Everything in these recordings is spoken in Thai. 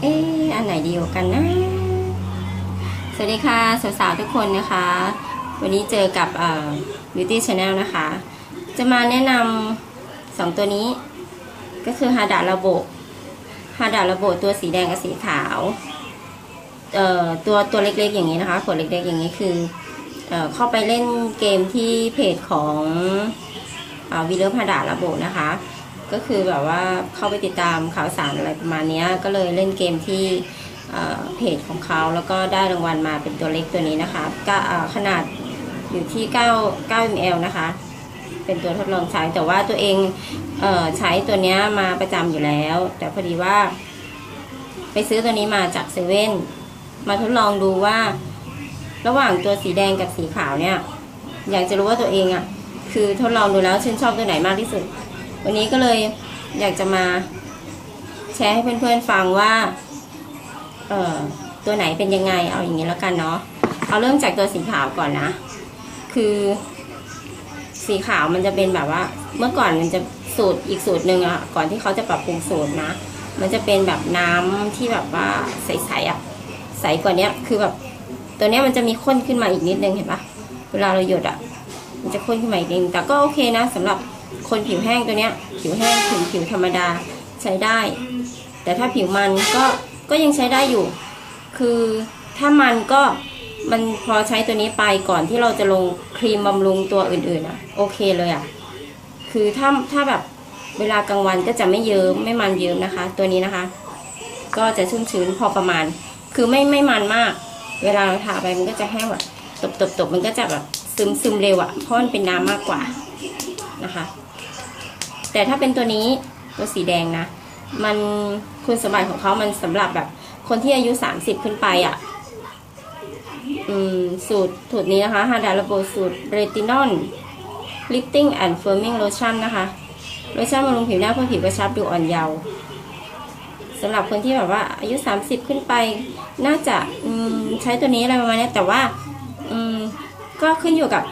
เอ๊อันไหนดีกว่ากันนะ สวัสดีค่ะสาวๆทุกคนนะคะ วันนี้เจอกับ Beauty Channel นะคะ จะมาแนะนำสองตัวนี้ ก็คือฮาดาระโบฮาดาระโบตัวสีแดงกับสีขาวเอ่อตัวตัวเล็กๆอย่างนี้นะคะขวดเล็กๆอย่างนี้คือเอ่อเข้าไปเล่นเกมที่เพจของวีเลอร์พาดาระโบนะคะ ก็คือแบบว่าเข้าไปติดตามข่าวสารอะไรประมาณนี้ก็เลยเล่นเกมที่เเพจของเขาแล้วก็ได้รางวัลมาเป็นตัวเล็กตัวนี้นะคะก็ขนาดอยู่ที่ 9 9 ml นะคะ เป็นตัวทดลองใช้แต่ว่าตัวเองเออใช้ตัวนี้มาประจำอยู่แล้ว แต่พอดีว่า ไปซื้อตัวนี้มาจากเซเว่นมาทดลองดูว่า ระหว่างตัวสีแดงกับสีขาวเนี่ย อยากจะรู้ว่าตัวเองอะ่ะ คือทดลองดูแล้วชื่นชอบตัวไหนมากที่สุด วันนี้ก็เลยอยากจะมาแชร์ให้เพื่อนๆฟังว่า เอ่อ ตัวไหนเป็นยังไง เอาอย่างนี้แล้วกันเนาะ เอาเริ่มจากตัวสีขาวก่อนนะ คือ สีขาวมันจะเป็นแบบว่า เมื่อก่อนมันจะสูตรอีกสูตรหนึ่งอะก่อนที่เขาจะปรับปรุงสูตรนะ มันจะเป็นแบบน้ำที่แบบว่าใสๆอะใสกว่าเนี้ย คือแบบ ตัวเนี้ยมันจะมีข้นขึ้นมาอีกนิดนึงเห็นปะเวลาเราหยดอะมันจะข้นขึ้นมาอีกนิดแต่ก็โอเคนะสำหรับ คนผิวแห้งตัวเนี้ย ผิวแห้งผิวผิวธรรมดาใช้ได้ แต่ถ้าผิวมันก็ก็ยังใช้ได้อยู่ คือถ้ามันก็มันพอใช้ตัวนี้ไปก่อนที่เราจะลงครีมบำรุงตัวอื่นๆอะโอเคเลยอะคือถ้าถ้าแบบเวลากลางวันก็จะไม่เยิ้มไม่มันเยิ้มนะคะ ตัวนี้นะคะ ก็จะชุ่มชื้นพอประมาณ คือไม่ไม่มันมาก เวลาเราทาไปมันก็จะแห้งแบบตบตบตบมันก็จะแบบซึมซึมเร็วอะเพราะมันเป็นน้ำมากกว่านะคะ แต่ถ้าเป็นตัวนี้ตัวสีแดงนะ มันคุณสมบัติของเขามันสำหรับแบบคนที่อายุ 30 ขึ้นไปอะ่ะอืมสูตรสูตรนี้นะคะฮาดาลโบสูตรเรตินอลลิฟติ้งแอนด์เฟิร์มิ่งโลชั่นนะคะโลชั่นบำรุงผิวหน้าเพื่อผิวกระชับดูอ่อนเยาว์สำหรับคนที่แบบว่าอายุ 30 ขึ้นไป น่าจะใช้ตัวนี้อะไรประมาณนี้แต่ว่าก็ขึ้นอยู่กับ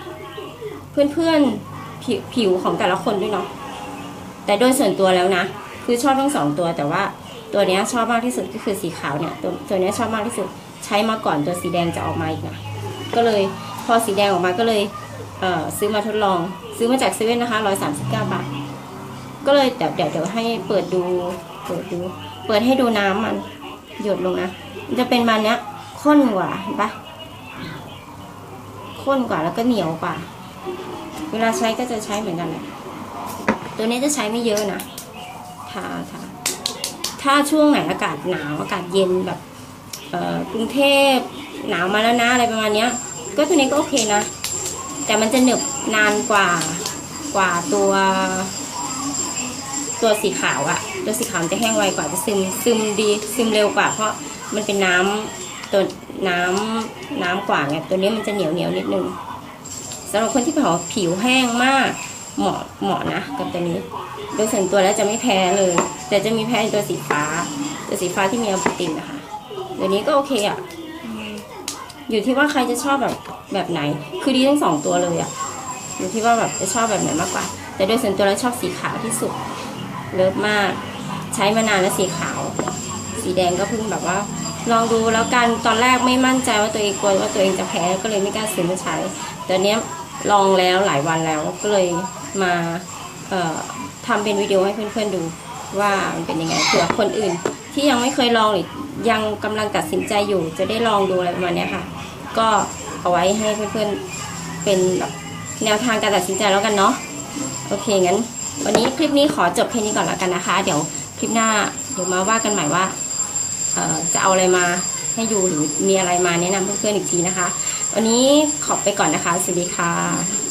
เพื่อนๆผผิวของแต่ละคนด้วยเนาะ แต่โดยส่วนตัวแล้วนะ คือชอบทั้งสองตัวแต่ว่าตัวเนี้ยชอบมากที่สุดก็คือสีขาวเนี่ยตัวตัวเนี้ยชอบมากที่สุดใช้มาก่อนตัวสีแดงจะออกมาอีกนะก็เลยพอสีแดงออกมาก็เลยเออซื้อมาทดลอง ซื้อมาจากเซเว่นนะคะร้อยสามสิบเก้าบาทก็เลยเดี๋ยวเดี๋ยวเดี๋ยวให้เปิดดูเปิดดู เปิดให้ดูน้ำมัน หยดลงนะจะเป็นมันเนี้ยข้นกว่าเห็นปะข้นกว่าแล้วก็เหนียวกว่า เวลาใช้ก็จะใช้เหมือนกันเลย ตัวนี้จะใช้ไม่เยอะนะทาทาถ้าช่วงไหนอากาศหนาวอากาศเย็นแบบกรุงเทพหนาวมาแล้วนะอะไรประมาณนี้ก็ตัวนี้ก็โอเคนะ แต่มันจะหนึบนานกว่ากว่าตัว ตัวสีขาวอะตัวสีขาวจะแห้งไวกว่าจะซึมซึมดีซึมเร็วกว่า เพราะมันเป็นน้ำตัวน้ำน้ำกว่าไงตัวนี้มันจะเหนียวเหนียวนิดนึงสำหรับคนที่ผิวผิวแห้งมาก เหมาะเหมาะนะกับตัวนี้ โดยส่วนตัวแล้วจะไม่แพ้เลย แต่จะมีแพ้ในตัวสีฟ้า ตัวสีฟ้าที่มีอัลบูตินนะคะตัวนี้ก็โอเคอะ่ะอยู่ที่ว่าใครจะชอบแบบแบบไหน คือดีทั้งสองตัวเลยอะ่ะอยู่ที่ว่าแบบจะชอบแบบไหนมากกว่า แต่โดยส่วนตัวแล้วชอบสีขาวที่สุดเลิฟมากใช้มานานแล้วสีขาว สีแดงก็เพิ่งแบบว่าลองดูแล้วกันตอนแรกไม่มั่นใจว่าตัวเองกลัวว่าตัวเองจะแพ้ก็เลยไม่กล้าซื้อมาใช้ต่เนี้ ลองแล้วหลายวันแล้วก็เลยมาทำเป็นวิดีโอให้เพื่อนๆดูว่ามันเป็นยังไงเผื่อคนอื่น ที่ยังไม่เคยลองหรือยังกำลังตัดสินใจอยู่ จะได้ลองดูอะไรประมาณนี้ค่ะ ก็เอาไว้ให้เพื่อนๆเป็นแบบแนวทางการตัดสินใจแล้วกันเนาะโอเคงั้น วันนี้คลิปนี้ขอจบแค่นี้ก่อนแล้วกันนะคะ เดี๋ยวคลิปหน้าเดี๋ยวมาว่ากันใหม่ว่าจะเอาอะไรมาให้ดูหรือมีอะไรมาแนะนำเพื่อนๆอีกทีนะคะ วันนี้ขอบไปก่อนนะคะ สวัสดีค่ะ